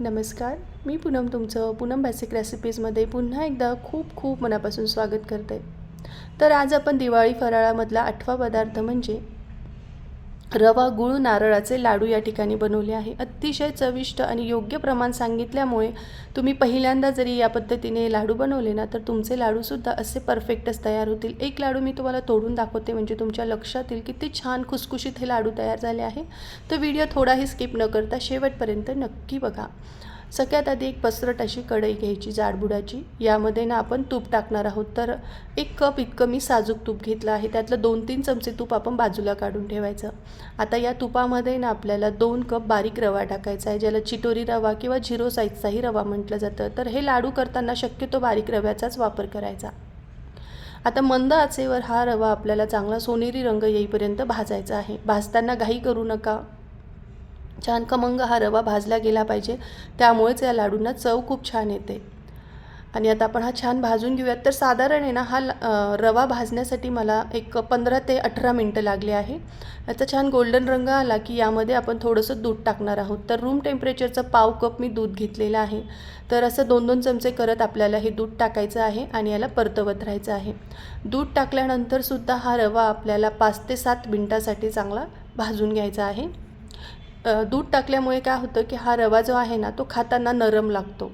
नमस्कार मी पूनम तुमचं पूनम बेसिक रेसिपीजमध्ये पुन्हा एकदा खूप खूप मनापासून स्वागत करते. तर आज आपण दिवाळी फराळामधला आठवा पदार्थ म्हणजे रवा गुळ नारळाचे लाडू या ठिकाणी बनवले आहे. अतिशय चविष्ट आणि योग्य प्रमाण सांगितल्यामुळे तुम्ही पहिल्यांदा जरी या पद्धतीने लाडू बनवले ना तर तुमचे लाडूसुद्धा असे परफेक्टच तयार होतील. एक लाडू मी तुम्हाला तोडून दाखवते म्हणजे तुमच्या लक्षात येईल किती छान खुसखुशीत हे लाडू तयार झाले आहे. तर व्हिडिओ थोडाही स्किप न करता शेवटपर्यंत नक्की बघा. सगळ्यात आधी एक पसरट अशी कढई घ्यायची जाडबुडाची. यामध्ये ना आपण तूप टाकणार आहोत. तर एक कप इतकं मी साजूक तूप घेतलं आहे. त्यातलं दोन तीन चमचे तूप आपण बाजूला काढून ठेवायचं. आता या तुपामध्ये ना आपल्याला दोन कप बारीक रवा टाकायचा आहे ज्याला चिटोरी रवा किंवा झिरो साईजचाही रवा म्हटलं जातं. तर हे लाडू करताना शक्यतो बारीक रव्याचाच वापर करायचा. आता मंद आचेवर हा रवा आपल्याला चांगला सोनेरी रंग येईपर्यंत भाजायचा आहे. भाजताना घाई करू नका. छान खमंग हा रवा भाजला गेला पाहिजे. त्यामुळेच या लाडूंना चव खूप छान येते. आणि आता आपण हा छान भाजून घेऊयात. तर साधारण आहे ना हा ल- रवा भाजण्यासाठी मला एक पंधरा ते अठरा मिनटं लागले आहे. याचा छान गोल्डन रंग आला की यामध्ये आपण थोडंसं दूध टाकणार आहोत. तर रूम टेम्परेचरचं पाव कप मी दूध घेतलेलं आहे. तर असं दोन दोन चमचे करत आपल्याला हे दूध टाकायचं आहे आणि याला परतवत राहायचं आहे. दूध टाकल्यानंतर सुद्धा हा रवा आपल्याला पाच ते सात मिनटासाठी चांगला भाजून घ्यायचा आहे. दूध टाकल्यामुळे काय होतं की हा रवा जो आहे ना तो खाताना नरम लागतो.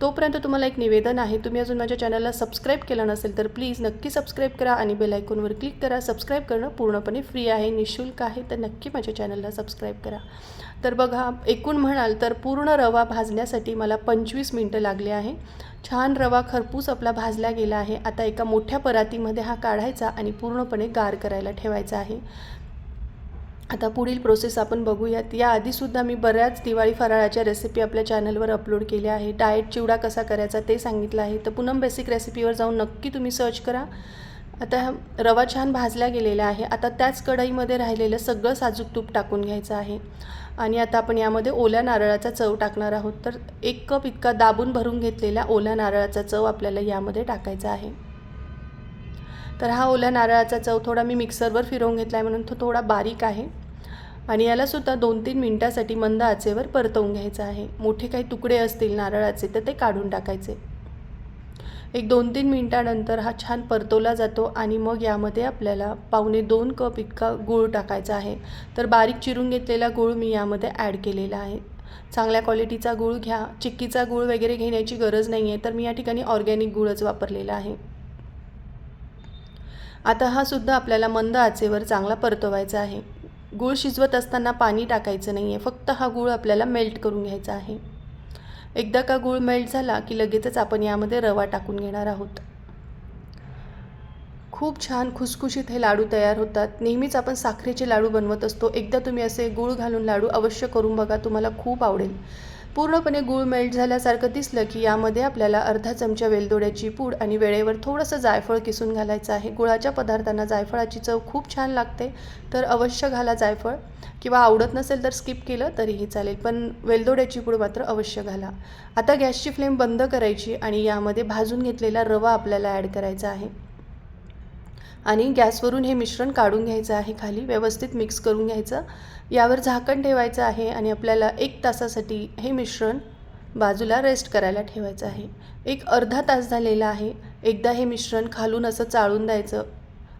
तोपर्यंत तुम्हाला एक निवेदन आहे तुम्ही अजून माझ्या चॅनलला सबस्क्राईब केलं नसेल तर प्लीज नक्की सबस्क्राईब करा आणि बेल आयकॉनवर क्लिक करा. सबस्क्राईब करणं पूर्णपणे फ्री आहे निशुल्क आहे तर नक्की माझ्या चॅनलला सबस्क्राईब करा. तर बघा एकूण म्हणाल तर पूर्ण रवा भाजण्यासाठी मला पंचवीस मिनटं लागले आहे. छान रवा खरपूस आपला भाजला गेला आहे. आता एका मोठ्या परातीमध्ये हा काढायचा आणि पूर्णपणे गार करायला ठेवायचा आहे. आता पुढील प्रोसेस आपण बघूयात. याआधीसुद्धा मी बऱ्याच दिवाळी फराळाच्या रेसिपी आपल्या चॅनलवर अपलोड केल्या आहे डाएट चिवडा कसा करायचा ते सांगितलं आहे. तर पूनम बेसिक रेसिपीवर जाऊन नक्की तुम्ही सर्च करा. आता रवा छान भाजला गेलेला आहे. आता त्याच कढईमध्ये राहिलेलं सगळं साजूक तूप टाकून घ्यायचं आहे. आणि आता आपण यामध्ये ओल्या नारळाचा चव टाकणार आहोत. तर एक कप इतका दाबून भरून घेतलेला ओल्या नारळाचा चव आपल्याला यामध्ये टाकायचा आहे. तर हा ओल्या नारळाचा चव थोडा मी मिक्सरवर फिरवून घेतला आहे म्हणून तो थोडा बारीक आहे. आणि यालासुद्धा दोन तीन मिनटासाठी मंद आचेवर परतवून घ्यायचं आहे. मोठे काही तुकडे असतील नारळाचे तर ते काढून टाकायचे. एक दोन तीन मिनटानंतर हा छान परतवला जातो आणि मग यामध्ये आपल्याला पावणे दोन कप इतका गूळ टाकायचा आहे. तर बारीक चिरून घेतलेला गूळ मी यामध्ये ॲड केलेला आहे. चांगल्या क्वालिटीचा गूळ घ्या. चिक्कीचा गूळ वगैरे घेण्याची गरज नाही आहे तर मी या ठिकाणी ऑर्गॅनिक गूळच वापरलेला आहे. आता हा सुद्धा आपल्याला मंद आचेवर चांगला परतवायचा आहे. गूळ शिजवत असताना पाणी टाकायचं नाही आहे फक्त हा गूळ आपल्याला मेल्ट करून घ्यायचा आहे. एकदा का गूळ मेल्ट झाला की लगेचच आपण यामध्ये रवा टाकून घेणार आहोत. खूप छान खुसखुशीत हे लाडू तयार होतात. नेहमीच आपण साखरेचे लाडू बनवत असतो. एकदा तुम्ही असे गूळ घालून लाडू अवश्य करून बघा. तुम्हाला खूप आवडेल. पूर्णपणे गूळ मेल्ट झाल्यासारखं दिसलं की यामध्ये आपल्याला अर्धा चमचा वेलदोड्याची पूड आणि वेळेवर थोडंसं जायफळ किसून घालायचं आहे. गुळाच्या पदार्थांना जायफळाची चव खूप छान लागते. तर अवश्य घाला जायफळ. किंवा आवडत नसेल तर स्किप केलं तरीही चालेल. पण वेलदोड्याची पूड मात्र अवश्य घाला. आता गॅसची फ्लेम बंद करायची आणि यामध्ये भाजून घेतलेला रवा आपल्याला ॲड करायचा आहे. आणि गॅसवरून हे मिश्रण काढून घ्यायचं आहे खाली व्यवस्थित मिक्स करून घ्यायचं. यावर झाकण ठेवायचं आहे आणि आपल्याला एक तासासाठी हे मिश्रण बाजूला रेस्ट करायला ठेवायचं आहे. एक अर्धा तास झालेला आहे. एकदा हे मिश्रण खालून असं चाळून द्यायचं.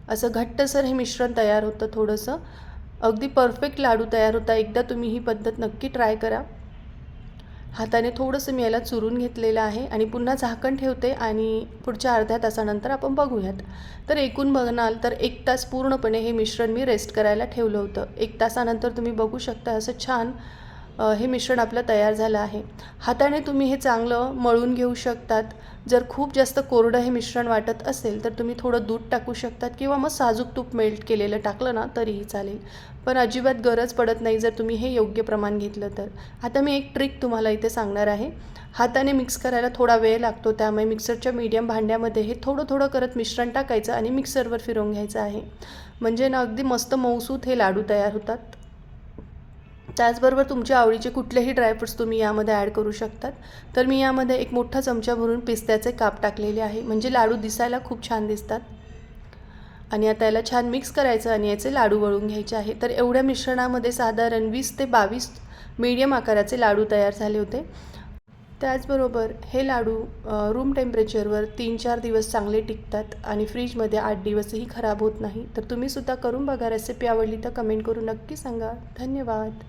असं घट्टसर हे मिश्रण तयार होतं थोडंसं. अगदी परफेक्ट लाडू तयार होता. एकदा तुम्ही ही पद्धत नक्की ट्राय करा. हाताने थोडंसं मी याला चुरून घेतलेलं आहे आणि पुन्हा झाकण ठेवते आणि पुढच्या अर्ध्या तासानंतर आपण बघूयात. तर एकूण बघणार तर एक तास पूर्णपणे हे मिश्रण मी रेस्ट करायला ठेवलं होतं. एक तासानंतर तुम्ही बघू शकता असं छान हे मिश्रण आपलं तयार झालं आहे. हाताने तुम्ही हे चांगलं मळून घेऊ शकतात. जर खूप जास्त कोरडं हे मिश्रण वाटत असेल तर तुम्ही थोडं दूध टाकू शकतात किंवा मग साजूक तूप मेल्ट केलेलं टाकलं ना तरीही चालेल. पण अजिबात गरज पडत नाही जर तुम्ही हे योग्य प्रमाण घेतलं तर. आता मी एक ट्रिक तुम्हाला इथे सांगणार आहे. हाताने मिक्स करायला थोडा वेळ लागतो त्यामुळे मिक्सरच्या मीडियम भांड्यामध्ये हे थोडं थोडं करत मिश्रण टाकायचं आणि मिक्सरवर फिरवून घ्यायचं आहे. म्हणजे ना अगदी मस्त मौसूत हे लाडू तयार होतात. त्याचबरोबर तुमच्या आवडीचे कुठलेही ड्रायफ्रूट्स तुम्ही यामध्ये ॲड करू शकतात. तर मी यामध्ये एक मोठा चमचा भरून पिस्त्याचे काप टाकलेले आहे. म्हणजे लाडू दिसायला खूप छान दिसतात. आणि आता याला छान मिक्स करायचं आणि याचे लाडू वळून घ्यायचे आहे. तर एवढ्या मिश्रणामध्ये साधारण वीस ते बावीस मीडियम आकाराचे लाडू तयार झाले होते. त्याचबरोबर हे लाडू रूम टेम्परेचरवर तीन चार दिवस चांगले टिकतात आणि फ्रीजमध्ये आठ दिवसही खराब होत नाही. तर तुम्हीसुद्धा करून बघा रेसिपी आवडली तर कमेंट करून नक्की सांगा. धन्यवाद.